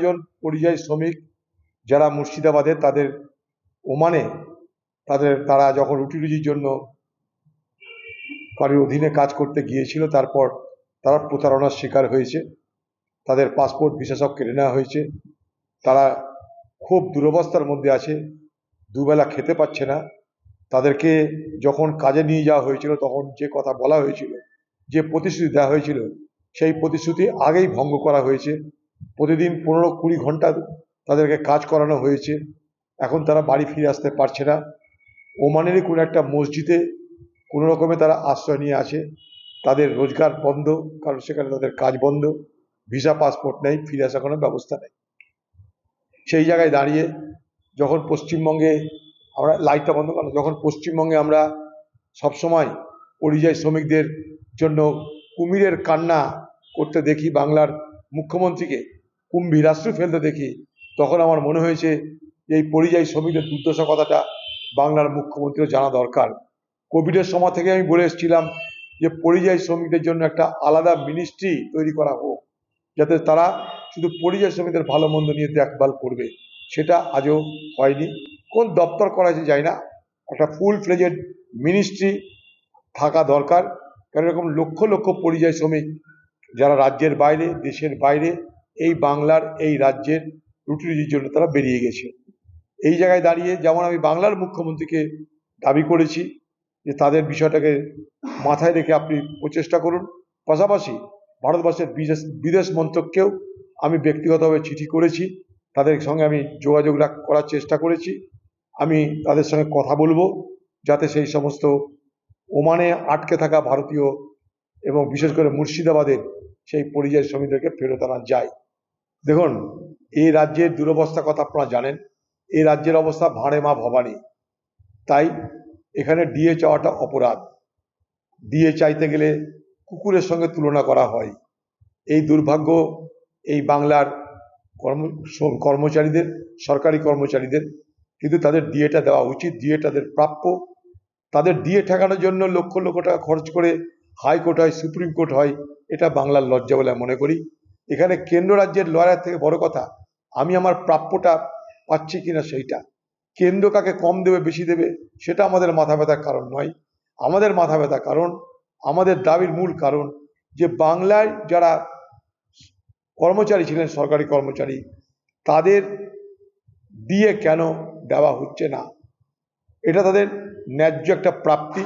জন পরিযায়ী শ্রমিক যারা মুর্শিদাবাদের তাদের ওমানে তাদের, তারা যখন রুটি রুজির জন্য কারোর অধীনে কাজ করতে গিয়েছিল, তারপর তারা প্রতারণার শিকার হয়েছে। তাদের পাসপোর্ট ভিসা সব কেড়ে নেওয়া হয়েছে। তারা খুব দুরবস্থার মধ্যে আছে, দুবেলা খেতে পাচ্ছে না। তাদেরকে যখন কাজে নিয়ে যাওয়া হয়েছিল, তখন যে কথা বলা হয়েছিল, যে প্রতিশ্রুতি দেওয়া হয়েছিল, সেই প্রতিশ্রুতি আগেই ভঙ্গ করা হয়েছে। প্রতিদিন পনেরো কুড়ি ঘণ্টা তাদেরকে কাজ করানো হয়েছে। এখন তারা বাড়ি ফিরে আসতে পারছে না। ওমানেরই কোনো একটা মসজিদে কোনো রকমে তারা আশ্রয় নিয়ে আছে। তাদের রোজগার বন্ধ, কারণ সেখানে তাদের কাজ বন্ধ। ভিসা, পাসপোর্ট নেই, ফিরে আসার কোনো ব্যবস্থা নেই। সেই জায়গায় দাঁড়িয়ে যখন পশ্চিমবঙ্গে আমরা, লাইটটা বন্ধ করলাম যখন পশ্চিমবঙ্গে আমরা সবসময় পরিযায়ী শ্রমিকদের জন্য কুমিরের কান্না করতে দেখি বাংলার মুখ্যমন্ত্রীকে কুম্ভীরাশ্রু ফেলতে দেখি, তখন আমার মনে হয়েছে যে এই পরিযায়ী শ্রমিকদের দুর্দশা কথাটা বাংলার মুখ্যমন্ত্রীও জানা দরকার। কোভিডের সময় থেকে আমি বলে এসেছিলাম যে পরিযায়ী শ্রমিকদের জন্য একটা আলাদা মিনিস্ট্রি তৈরি করা হোক, যাতে তারা শুধু পরিযায়ী শ্রমিকদের ভালো মন্দ নিয়ে দেখভাল করবে। সেটা আজও হয়নি। কোন দপ্তর করা হয়েছে যাই না। একটা ফুল ফ্লেজেড মিনিস্ট্রি থাকা দরকার। কারণ এরকম লক্ষ লক্ষ পরিযায়ী শ্রমিক যারা রাজ্যের বাইরে, দেশের বাইরে, এই বাংলার, এই রাজ্যের রুটি রুজির জন্য তারা বেরিয়ে গেছে। এই জায়গায় দাঁড়িয়ে যেমন আমি বাংলার মুখ্যমন্ত্রীকে দাবি করেছি যে তাদের বিষয়টাকে মাথায় রেখে আপনি প্রচেষ্টা করুন। পাশাপাশি ভারতবর্ষের বিদেশ বিদেশ মন্ত্রককেও আমি ব্যক্তিগতভাবে চিঠি করেছি। তাদের সঙ্গে আমি যোগাযোগ করার চেষ্টা করেছি। আমি তাদের সঙ্গে কথা বলব যাতে সেই সমস্ত ওমানে আটকে থাকা ভারতীয় এবং বিশেষ করে মুর্শিদাবাদের সেই পরিযায়ী শ্রমিকদেরকে ফেরত আনা যায়। দেখুন, এই রাজ্যের দুরবস্থা কথা আপনারা জানেন। এই রাজ্যের অবস্থা ভাঁড়ে মা ভবানী। তাই এখানে ডিএ চাওয়াটা অপরাধ। ডিএ চাইতে গেলে কুকুরের সঙ্গে তুলনা করা হয়। এই দুর্ভাগ্য এই বাংলার কর্ম কর্মচারীদের, সরকারি কর্মচারীদের। কিন্তু তাদের ডিএটা দেওয়া উচিত। ডিএ তাদের প্রাপ্য। তাদের ডিএ ঠেকানোর জন্য লক্ষ লক্ষ টাকা খরচ করে হাইকোর্ট হয়, সুপ্রিম কোর্ট হয়, এটা বাংলার লজ্জা বলে মনে করি। এখানে কেন্দ্র রাজ্যের লয়ার থেকে বড় কথা, আমি আমার প্রাপ্যটা পাচ্ছি কিনা সেইটা। কেন্দ্র কাকে কম দেবে, বেশি দেবে, সেটা আমাদের মাথা ব্যথার কারণ নয়। আমাদের মাথা ব্যথা কারণ, আমাদের দাবির মূল কারণ যে বাংলায় যারা কর্মচারী ছিলেন, সরকারি কর্মচারী, তাদের দিয়ে কেন দেওয়া হচ্ছে না? এটা তাদের ন্যায্য একটা প্রাপ্তি।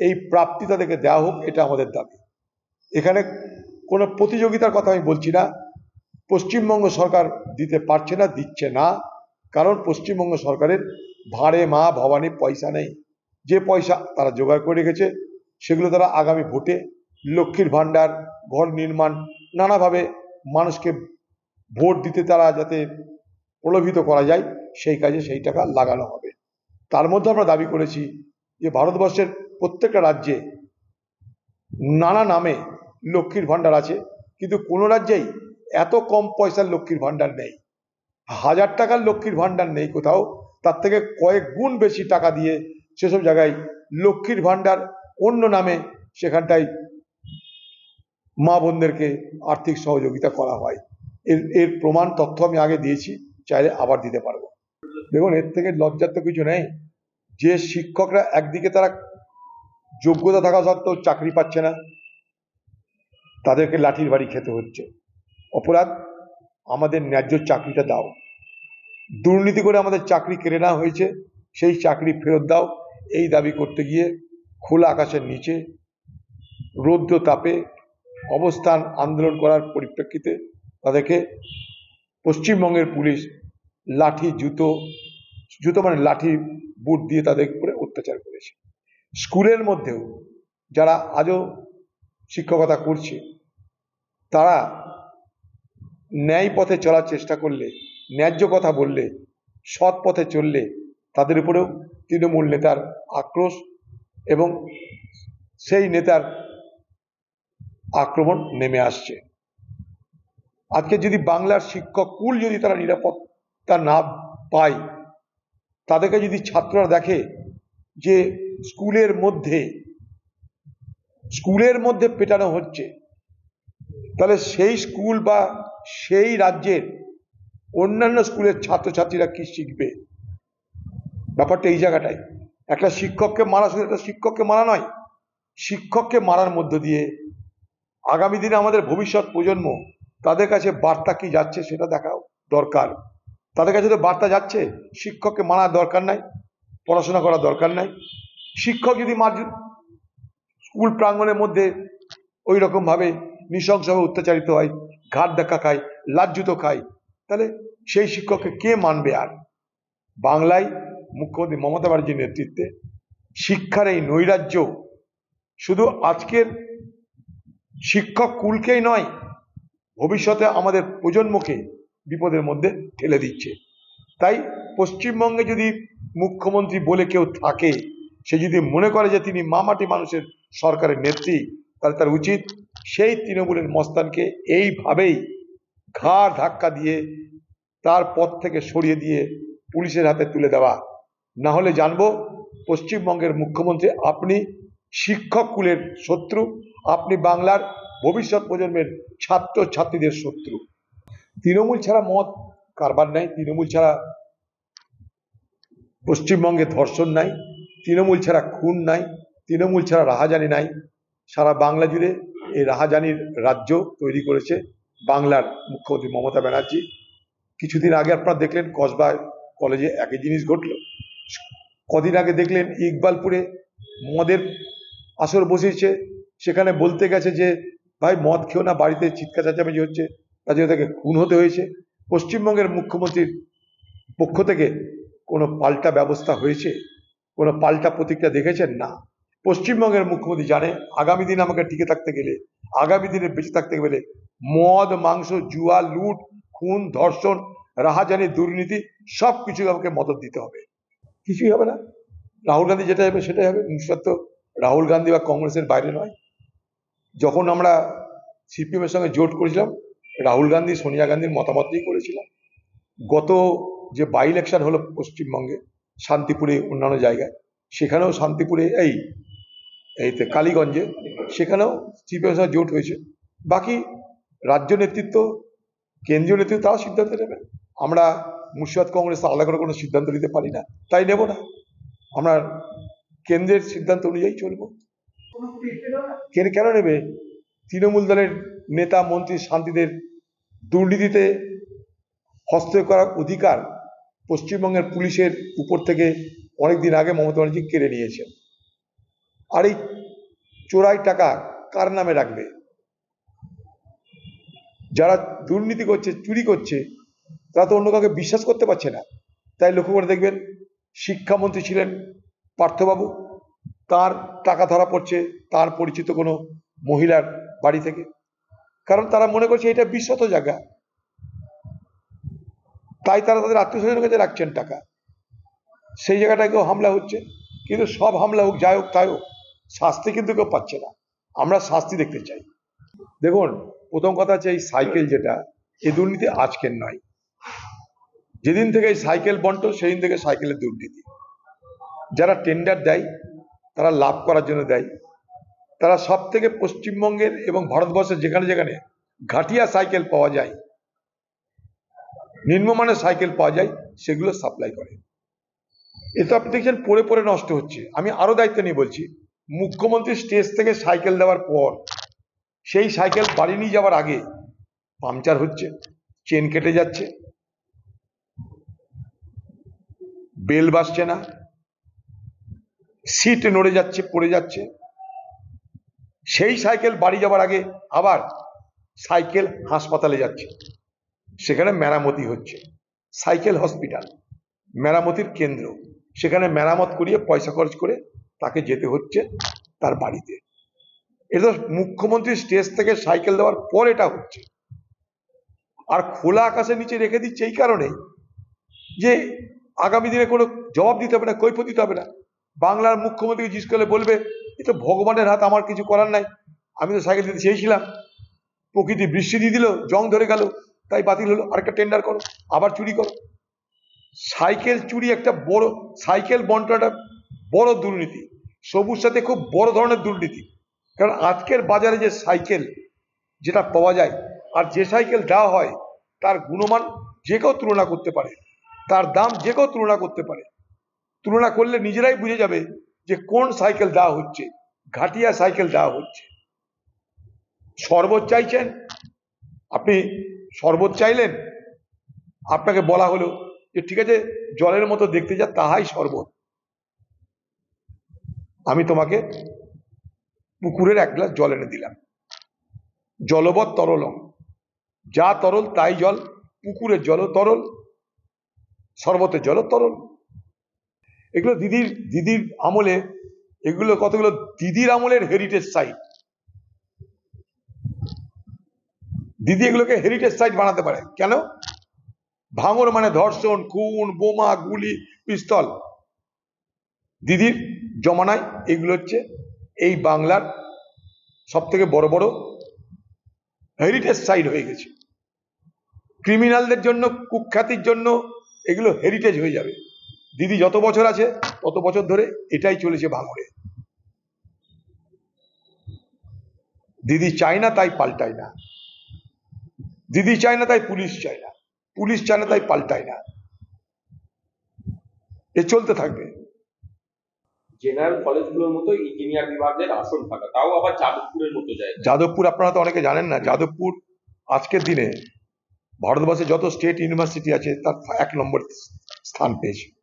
এই প্রাপ্তি তাদেরকে দেওয়া হোক, এটা আমাদের দাবি। এখানে কোনো প্রতিযোগিতার কথা আমি বলছি না। পশ্চিমবঙ্গ সরকার দিতে পারছে না, দিচ্ছে না। কারণ পশ্চিমবঙ্গ সরকারের ভাঁড়ে মা ভবানী পয়সা নেই। যে পয়সা তারা জোগাড় করে রেখেছে, সেগুলো তারা আগামী ভোটে লক্ষ্মীর ভাণ্ডার, ঘর নির্মাণ নানাভাবে মানুষকে ভোট দিতে তারা যাতে প্রলোভিত করা যায়, সেই কাজে সেই টাকা লাগানো হবে। তার মধ্যে আমরা দাবি করেছি যে ভারতবর্ষের প্রত্যেকটা রাজ্যে নানা নামে লক্ষ্মীর ভাণ্ডার আছে, কিন্তু কোনো রাজ্যেই এত কম পয়সার লক্ষ্মীর ভাণ্ডার নেই। হাজার টাকার লক্ষ্মীর ভাণ্ডার নেই কোথাও, তার থেকে কয়েক গুণ বেশি টাকা দিয়ে সেসব জায়গায় লক্ষ্মীর ভাণ্ডার অন্য নামে সেখানটায় মা বোনদেরকে আর্থিক সহযোগিতা করা হয়। এর এর প্রমাণ তথ্য আমি আগে দিয়েছি, চাইলে আবার দিতে পারব। দেখুন, এর থেকে লজ্জার তো কিছু নেই। যে শিক্ষকরা একদিকে তারা যোগ্যতা থাকা সত্ত্বেও চাকরি পাচ্ছে না, তাদেরকে লাঠির বাড়ি খেতে হচ্ছে। অপরাধ, আমাদের ন্যায্য চাকরিটা দাও। দুর্নীতি করে আমাদের চাকরি কেড়ে নেওয়া হয়েছে, সেই চাকরি ফেরত দাও। এই দাবি করতে গিয়ে খোলা আকাশের নিচে, রৌদ্র তাপে অবস্থান আন্দোলন করার পরিপ্রেক্ষিতে তাদেরকে পশ্চিমবঙ্গের পুলিশ লাঠি, জুতো জুতো মানে লাঠি বুট দিয়ে তাদের উপরে অত্যাচার করেছে। স্কুলের মধ্যেও যারা আজও শিক্ষকতা করছে, তারা ন্যায় পথে চলার চেষ্টা করলে, ন্যায্য কথা বললে, সৎ পথে চললে তাদের উপরেও তৃণমূল নেতার আক্রোশ এবং সেই নেতার আক্রমণ নেমে আসছে। আজকে যদি বাংলার শিক্ষক কুল যদি তারা নিরাপত্তা না পায় তাদেরকে যদি ছাত্ররা দেখে যে স্কুলের মধ্যে স্কুলের মধ্যে পেটানো হচ্ছে, তাহলে সেই স্কুল বা সেই রাজ্যের অন্যান্য স্কুলের ছাত্রছাত্রীরা কি শিখবে? ব্যাপারটা এই জায়গাটাই একটা শিক্ষককে মারা শুধু একটা শিক্ষককে মারা নয়, শিক্ষককে মারার মধ্য দিয়ে আগামী দিনে আমাদের ভবিষ্যৎ প্রজন্ম তাদের কাছে বার্তা কি যাচ্ছে সেটা দেখাও দরকার। তাদের কাছে তো বার্তা যাচ্ছে, শিক্ষককে মানার দরকার নাই, পড়াশোনা করার দরকার নাই। শিক্ষক যদি মার স্কুল প্রাঙ্গণের মধ্যে ওই রকমভাবে নৃশংসভাবে অত্যাচারিত হয় ঘাট দেখা খায়, লাজ্জুত খায়, তাহলে সেই শিক্ষককে কে মানবে আর? বাংলায় মুখ্যমন্ত্রী মমতা ব্যানার্জির নেতৃত্বে শিক্ষার এই নৈরাজ্য শুধু আজকের শিক্ষক কুলকেই নয়, ভবিষ্যতে আমাদের প্রজন্মকে বিপদের মধ্যে ঠেলে দিচ্ছে। তাই পশ্চিমবঙ্গে যদি মুখ্যমন্ত্রী বলে কেউ থাকে, সে যদি মনে করে যে তিনি মামাটি মানুষের সরকারের নেত্রী, তাহলে তার উচিত সেই তৃণমূলের মস্তানকে এইভাবেই ঘাড় ধাক্কা দিয়ে তার পথ থেকে সরিয়ে দিয়ে পুলিশের হাতে তুলে দেওয়া। না হলে জানব পশ্চিমবঙ্গের মুখ্যমন্ত্রী আপনি শিক্ষক কুলের শত্রু, আপনি বাংলার ভবিষ্যৎ প্রজন্মের ছাত্র ছাত্রীদের শত্রু। তৃণমূল ছাড়া মত কারবার নাই, তৃণমূল ছাড়া পশ্চিমবঙ্গে ধর্ষণ নাই, তৃণমূল ছাড়া খুন নাই, তৃণমূল ছাড়া রাহাজানি নাই। সারা বাংলা জুড়ে এই রাহাজানির রাজ্য তৈরি করেছে বাংলার মুখ্যমন্ত্রী মমতা ব্যানার্জি। কিছুদিন আগে আপনারা দেখলেন কসবা কলেজে একই জিনিস ঘটল। কদিন আগে দেখলেন ইকবালপুরে মদের আসর বসিয়েছে, সেখানে বলতে গেছে যে, ভাই, মদ খেও না, বাড়িতে চিৎকার চেঁচামেচি হচ্ছে। তার তাকে খুন হতে হয়েছে। পশ্চিমবঙ্গের মুখ্যমন্ত্রীর পক্ষ থেকে কোনো পাল্টা ব্যবস্থা হয়েছে? কোনো পাল্টা প্রতিক্রিয়া দেখেছেন? না। পশ্চিমবঙ্গের মুখ্যমন্ত্রী জানে, আগামী দিনে আমাকে টিকে থাকতে গেলে, আগামী দিনে বেঁচে থাকতে গেলে মদ, মাংস, জুয়া, লুট, খুন, ধর্ষণ, রাহাজানি, দুর্নীতি সব কিছু আমাকে মদত দিতে হবে। কিছুই হবে না। রাহুল গান্ধী যেটা হবে সেটাই হবে। নিঃসত্ব রাহুল গান্ধী বা কংগ্রেসের বাইরে নয়। যখন আমরা সিপিএমের সঙ্গে জোট করেছিলাম রাহুল গান্ধী, সোনিয়া গান্ধীর মতামত নিয়ে করেছিলাম। গত যে বাই ইলেকশন হলো পশ্চিমবঙ্গে, শান্তিপুরে অন্যান্য জায়গায়, সেখানেও শান্তিপুরে এই, এইতে কালীগঞ্জে, সেখানেও সিপিএম জোট হয়েছে। বাকি রাজ্য নেতৃত্ব, কেন্দ্রীয় নেতৃত্ব তারা সিদ্ধান্ত নেবে। আমরা মুর্শিদাবাদ কংগ্রেস আলাদা করে কোনো সিদ্ধান্ত নিতে পারি না, তাই নেব না। আমরা কেন্দ্রের সিদ্ধান্ত অনুযায়ী চলবো। কেন কেন নেবে? তৃণমূল দলের নেতা, মন্ত্রী, শান্তিদের দুর্নীতিতে হস্তক্ষেপ করার অধিকার পশ্চিমবঙ্গের পুলিশের উপর থেকে অনেকদিন আগে মমতা ব্যানার্জি কেড়ে নিয়েছেন। আর এই চোরাই টাকা কার নামে রাখবে? যারা দুর্নীতি করছে, চুরি করছে, তারা তো অন্য কাউকে বিশ্বাস করতে পারছে না। তাই লক্ষ্য করে দেখবেন, শিক্ষামন্ত্রী ছিলেন পার্থবাবু। তার টাকা ধরা পড়ছে, তার পরিচিত কোনো মহিলার বাড়ি থেকে। কারণ তারা মনে করছে এটা বিশ্বত জায়গা। তাই তারা তাদের আত্মীয় স্বজনের কাছে রাখছেন টাকা। সেই জায়গাটাকেও হামলা হচ্ছে। কিন্তু সব হামলা হোক, যাই হোক, তাই হোক, শাস্তি কিন্তু কেউ পাচ্ছে না। আমরা শাস্তি দেখতে চাই। দেখুন, প্রথম কথা হচ্ছে এই সাইকেল যেটা, এই দুর্নীতি আজকের নয়। যেদিন থেকে এই সাইকেল বন্ট সেদিন থেকে সাইকেলের দুর্নীতি। যারা টেন্ডার দেয়, তারা লাভ করার জন্য দেয়। তারা সব থেকে পশ্চিমবঙ্গের এবং ভারতবর্ষের যেখানে যেখানে ঘাটিয়া সাইকেল পাওয়া যায়, নিম্নমানের সাইকেল পাওয়া যায়, সেগুলো সাপ্লাই করে। এতে আপনি দেখছেন পরে পরে নষ্ট হচ্ছে। আমি আরও দায়িত্ব নিয়ে বলছি, মুখ্যমন্ত্রী স্টেজ থেকে সাইকেল দেওয়ার পর, সেই সাইকেল বাড়ি নিয়ে যাওয়ার আগে পাংচার হচ্ছে, চেন কেটে যাচ্ছে, বেল বাসছে না, সিট নড়ে যাচ্ছে, পড়ে যাচ্ছে সেই সাইকেল বাড়ি যাওয়ার আগে আবার সাইকেল হাসপাতালে যাচ্ছে। সেখানে মেরামতি হচ্ছে। সাইকেল হসপিটাল, মেরামতির কেন্দ্র। সেখানে মেরামত করিয়ে পয়সা খরচ করে তাকে যেতে হচ্ছে তার বাড়িতে। এটা মুখ্যমন্ত্রী স্টেজ থেকে সাইকেল দেওয়ার পর এটা হচ্ছে। আর খোলা আকাশের নিচে রেখে দিচ্ছে এই কারণে যে আগামী দিনে কোনো জবাব দিতে হবে না, কৈফত দিতে হবে না। বাংলার মুখ্যমন্ত্রীকে জিজ্ঞেস করলে বলবে এ তো ভগবানের হাত আমার কিছু করার নাই। আমি তো সাইকেল দিতে চেয়েছিলাম। প্রকৃতি বৃষ্টি দিয়ে দিল, জং ধরে গেল, তাই বাতিল হলো। আরেকটা টেন্ডার করো, আবার চুরি করো। সাইকেল চুরি একটা বড়, সাইকেল বন্টনটা বড় দুর্নীতি। সবুজ সাথে খুব বড় ধরনের দুর্নীতি। কারণ আজকের বাজারে যে সাইকেল যেটা পাওয়া যায়, আর যে সাইকেল দেওয়া হয়, তার গুণমান যে কেউ তুলনা করতে পারে, তার দাম যে কেউ তুলনা করতে পারে। তুলনা করলে নিজেরাই বুঝে যাবে যে কোন সাইকেল দেওয়া হচ্ছে, ঘাটিয়া সাইকেল দেওয়া হচ্ছে। শরবত চাইছেন? আপনি শরবত চাইলেন? আপনাকে বলা হলো যে, ঠিক আছে, জলের মতো দেখতে যা, তাহাই শরবত। আমি তোমাকে পুকুরের এক গ্লাস জল এনে দিলাম। জলবৎ তরলম যা তরল, তাই জল, পুকুরের জলও তরল, শরবতের জলও তরল। এগুলো দিদির দিদির আমলে, এগুলো কতগুলো? দিদির আমলের হেরিটেজ সাইট দিদি এগুলোকে হেরিটেজ সাইট বানাতে পারে। কেন? ভাঙর মানে ধর্ষণ, খুন, বোমা, গুলি, পিস্তল। দিদির জমানায় এগুলো হচ্ছে এই বাংলার সব থেকে বড় বড় হেরিটেজ সাইট হয়ে গেছে। ক্রিমিনালদের জন্য, কুখ্যাতির জন্য এগুলো হেরিটেজ হয়ে যাবে। দিদি যত বছর আছে তত বছর ধরে এটাই চলেছে ভাঙড়ে। দিদি চায় না তাই পাল্টায় না। দিদি চায় না তাই পুলিশ চায় না। পুলিশ চায় না তাই পাল্টায় না। এ চলতে থাকবে। জেনারেল কলেজগুলোর মতো ইঞ্জিনিয়ার বিভাগের আসন ফাঁকা। তাও আবার যাদবপুরের মতো জায়গা যাদবপুর আপনারা তো অনেকে জানেন না যাদবপুর আজকের দিনে ভারতবর্ষে যত স্টেট ইউনিভার্সিটি আছে তার এক নম্বর স্থান পেয়েছে।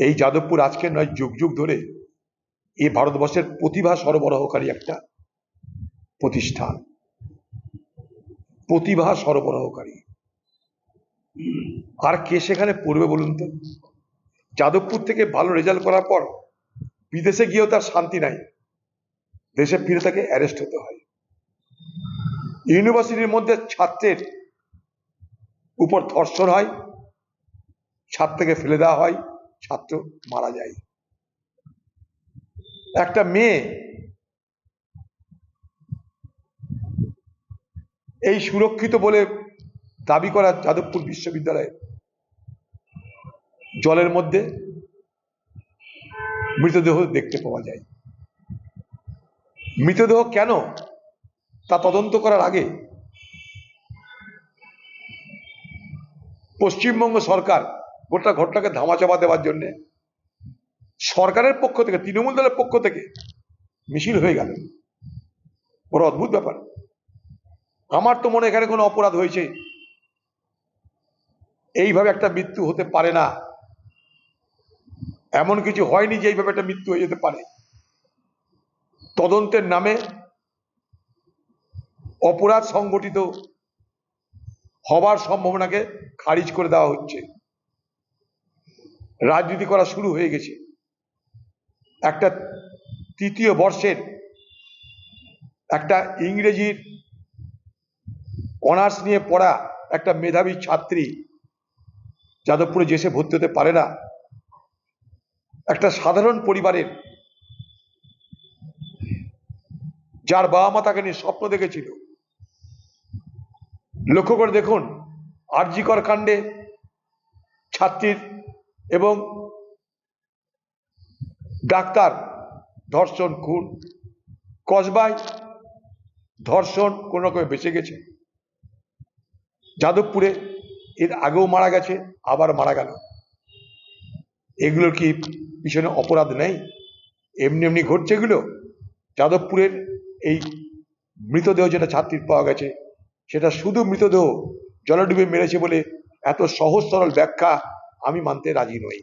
এই যাদবপুর আজকে নয়, যুগ যুগ ধরে এই ভারতবর্ষের প্রতিভা সরবরাহকারী একটা প্রতিষ্ঠান। প্রতিভা সরবরাহকারী। আর কে সেখানে পড়বে বলুন তো? যাদবপুর থেকে ভালো রেজাল্ট করার পর বিদেশে গিয়েও তার শান্তি নাই। দেশে ফিরে তাকে অ্যারেস্ট হতে হয়। ইউনিভার্সিটির মধ্যে ছাত্রের উপর ধর্ষণ হয়, ছাত্রকে ফেলে দেওয়া হয়। ছাত্র মারা যায়। একটা মেয়ে এই সুরক্ষিত বলে দাবি করা যাদবপুর বিশ্ববিদ্যালয়ে জলের মধ্যে মৃতদেহ দেখতে পাওয়া যায়। মৃতদেহ কেন? তা তদন্ত করার আগে পশ্চিমবঙ্গ সরকার গোটা ঘটনাকে ধামাচাপা দেওয়ার জন্য সরকারের পক্ষ থেকে, তৃণমূল দলের পক্ষ থেকে মিছিল হয়ে গেল। বড় অদ্ভুত ব্যাপার। আমার তো মনে এখানে কোনো অপরাধ হয়েছে। এইভাবে একটা মৃত্যু হতে পারে না। এমন কিছু হয়নি যে এইভাবে একটা মৃত্যু হয়ে যেতে পারে। তদন্তের নামে অপরাধ সংগঠিত হবার সম্ভাবনাকে খারিজ করে দেওয়া হচ্ছে। রাজনীতি করা শুরু হয়ে গেছে। একটা তৃতীয় বর্ষের একটা ইংরেজির অনার্স নিয়ে পড়া একটা মেধাবী ছাত্রী যাদবপুরে যে সে ভর্তি হতে পারে না, একটা সাধারণ পরিবারের যার বাবা মা তাকে নিয়ে স্বপ্ন দেখেছিল। লক্ষ্য করে দেখুন, আরজিকর কাণ্ডে ছাত্রীর এবং ডাক্তার, ধর্ষণ, খুন কসবাই ধর্ষণ কোন রকমে বেঁচে গেছে। যাদবপুরে এর আগেও মারা গেছে, আবার মারা গেল। এগুলোর কি পিছনে অপরাধ নেই? এমনি এমনি ঘটছে এগুলো। যাদবপুরের এই মৃতদেহ যেটা ছাত্রীর পাওয়া গেছে, সেটা শুধু মৃতদেহ জলে ডুবে মেরেছে বলে এত সহজ সরল ব্যাখ্যা আমি মানতে রাজি নই।